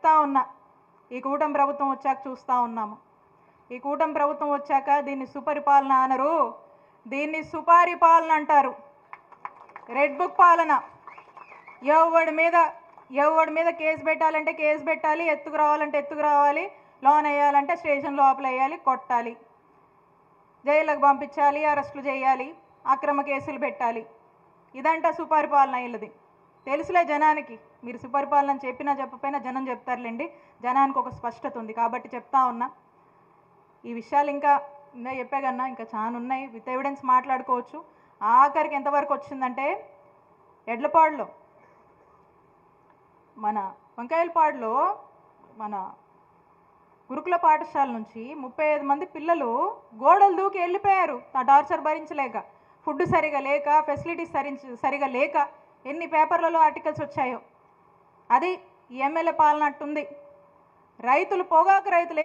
చూస్తా ఉన్నా. ఈ కూటమి ప్రభుత్వం వచ్చాక చూస్తూ ఉన్నాము. ఈ కూటమి ప్రభుత్వం వచ్చాక దీన్ని సుపరిపాలన అనరు. దీన్ని సుపారి పాలన అంటారు. రెడ్ బుక్ పాలన. ఎవడి మీద ఎవడి మీద కేసు పెట్టాలంటే కేసు పెట్టాలి ఎత్తుకు రావాలంటే ఎత్తుకు రావాలి లోన్ వేయాలంటే స్టేషన్ లోపల వేయాలి కొట్టాలి. జైళ్ళకు పంపించాలి అరెస్టులు చేయాలి అక్రమ కేసులు పెట్టాలి. ఇదంట సుపరిపాలన వీళ్ళది. తెలుసులే జనానికి. మీరు సుపరిపాలన చెప్పినా చెప్పకపోయినా జనం చెప్తారులేండి. జనానికి ఒక స్పష్టత ఉంది కాబట్టి చెప్తా ఉన్నా. ఈ విషయాలు ఇంకా ఇంకా చెప్పే కన్నా ఇంకా చాలా ఉన్నాయి. విత్ ఎవిడెన్స్ మాట్లాడుకోవచ్చు. ఆఖరికి ఎంతవరకు వచ్చిందంటే ఎడ్లపాడులో మన వంకాయలపాడులో మన గురుకుల పాఠశాల నుంచి ముప్పై ఐదు మంది పిల్లలు గోడలు దూకి వెళ్ళిపోయారు. ఆ టార్చర్ భరించలేక ఫుడ్ సరిగా లేక ఫెసిలిటీస్ సరించి సరిగా లేక. ఎన్ని పేపర్లలో ఆర్టికల్స్ వచ్చాయో. అది ఎమ్మెల్యే పాలన అట్టుంది రైతులు పొగాకు రైతులు